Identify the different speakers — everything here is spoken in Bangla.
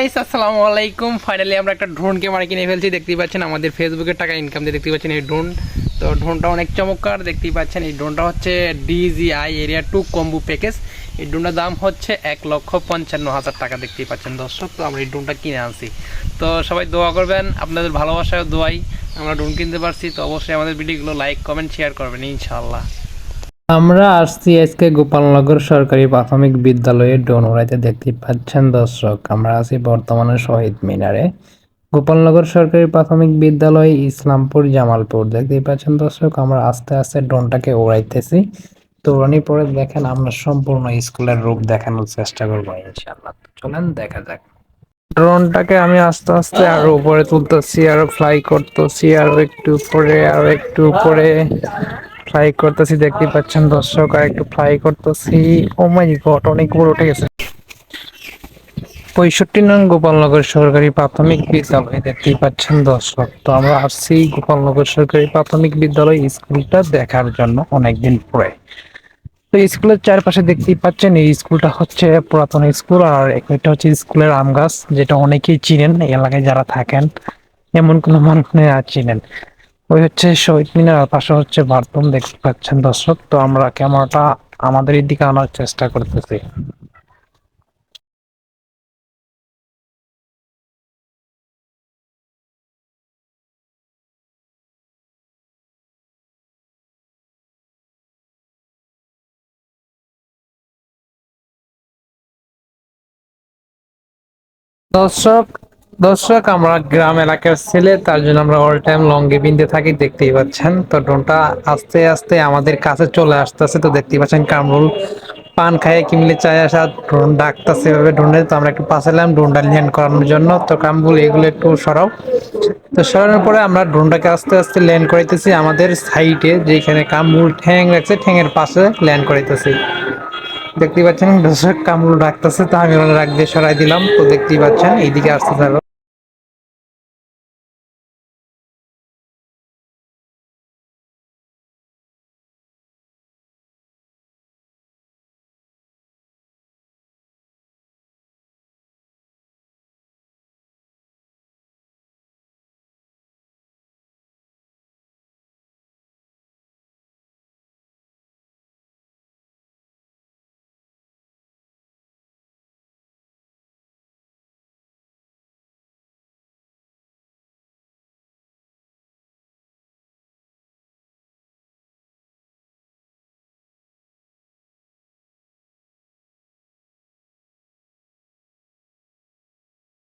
Speaker 1: গাইস আসসালামু আলাইকুম ফাইনালি আমরা একটা ড্রোনকে মারা কিনে ফেলছি। দেখতেই পাচ্ছেন, আমাদের ফেসবুকের টাকা ইনকাম দিয়ে দেখতেই পাচ্ছেন এই ড্রোন তো ড্রোনটা অনেক চমৎকার, দেখতেই পাচ্ছেন। এই ড্রোনটা হচ্ছে DJI Air two combo package এই ড্রোনটার দাম হচ্ছে এক লক্ষ পঞ্চান্ন হাজার টাকা, দেখতেই পাচ্ছেন দর্শক। তো আমরা এই ড্রোনটা কিনে আনছি। তো সবাই দোয়া করবেন, আপনাদের ভালোবাসায় দোয়াই। আমরা ড্রোন কিনতে পারছি, তো অবশ্যই আমাদের ভিডিওগুলো লাইক কমেন্ট শেয়ার করবেন, ইনশাআল্লাহ।
Speaker 2: আমরা আসছি আজকে গোপালনগর সরকারি প্রাথমিক বিদ্যালয়ে ড্রোন উড়াইতে দেখতে পাচ্ছেন দর্শক। আমরা আছি বর্তমানে শহীদ মিনারে। গোপালনগর সরকারি প্রাথমিক বিদ্যালয় ইসলামপুর জামালপুর। দেখতেই পাচ্ছেন দর্শক, আমরা আস্তে আস্তে ড্রোনটাকে উড়াইতেছি। তো উড়ানি পরে দেখেন আমরা সম্পূর্ণ স্কুলের রূপ দেখানোর চেষ্টা করব ইনশাআল্লাহ। তো চলেন দেখা যাক। ড্রোনটাকে আমি আস্তে আস্তে আরও উপরে তুলতেছি, আরও ফ্লাই করতেছি, আরও একটু উপরে, আরও একটু উপরে। ফ্লাই করতেছি দেখতে পাচ্ছেন দর্শক, আর একটু ফ্লাই করতেছি। ও মাই গড অনেক উপরে উঠে গেছে। পঁয়ষট্টি নং গোপালনগর সরকারি প্রাথমিক বিদ্যালয়, দেখতেই পাচ্ছেন দর্শক। তো আমরা আসছি গোপালনগর সরকারি প্রাথমিক বিদ্যালয় স্কুলটা দেখার জন্য অনেকদিন পরে। তো স্কুলের চারপাশে দেখতেই পাচ্ছেন, এই স্কুলটা হচ্ছে পুরাতন স্কুল, আর একটা হচ্ছে স্কুলের আম গাছ, যেটা অনেকেই চিনেন এলাকায় যারা থাকেন, এমন কোনো মানুষ আর চিনেন। ওই হচ্ছে শহীদ মিনার পাশে হচ্ছে বাথরুম দেখতে পাচ্ছেন দর্শক। তো আমরা ক্যামেরাটা আমাদের দিকে আনার চেষ্টা করতেছি। দর্শক দর্শক, আমরা গ্রাম এলাকার ছেলে, তার জন্য আমরা অল টাইম লঙ্গি বিনতে থাকি, দেখতেই পাচ্ছেন। তো ড্রোনটা আস্তে আস্তে আমাদের কাছে চলে আসতেছে, তো দেখতেই পাচ্ছেন কামরুল পান খাইয়ে কিনলে চায় আসা, ড্রোন ডাকতেছে এভাবে ড্রোনের তো আমরা একটু পাশে এলাম, ড্রোনটা ল্যান্ড করানোর জন্য। তো কামরুল, এগুলো একটু সরাও। তো সরানোর পরে আমরা ড্রোনটাকে আস্তে আস্তে ল্যান্ড করাইতেছি আমাদের সাইডে যেখানে কামরুল ঠ্যাং রাখছে ঠ্যাংয়ের পাশে ল্যান্ড করাইতেছি। দেখতেই পাচ্ছেন দর্শক, কামরুল রাখতেছে তো আমি ওনার রাখ দিয়ে সরাই দিলাম, তো দেখতেই পাচ্ছেন, এইদিকে আসতে থাকো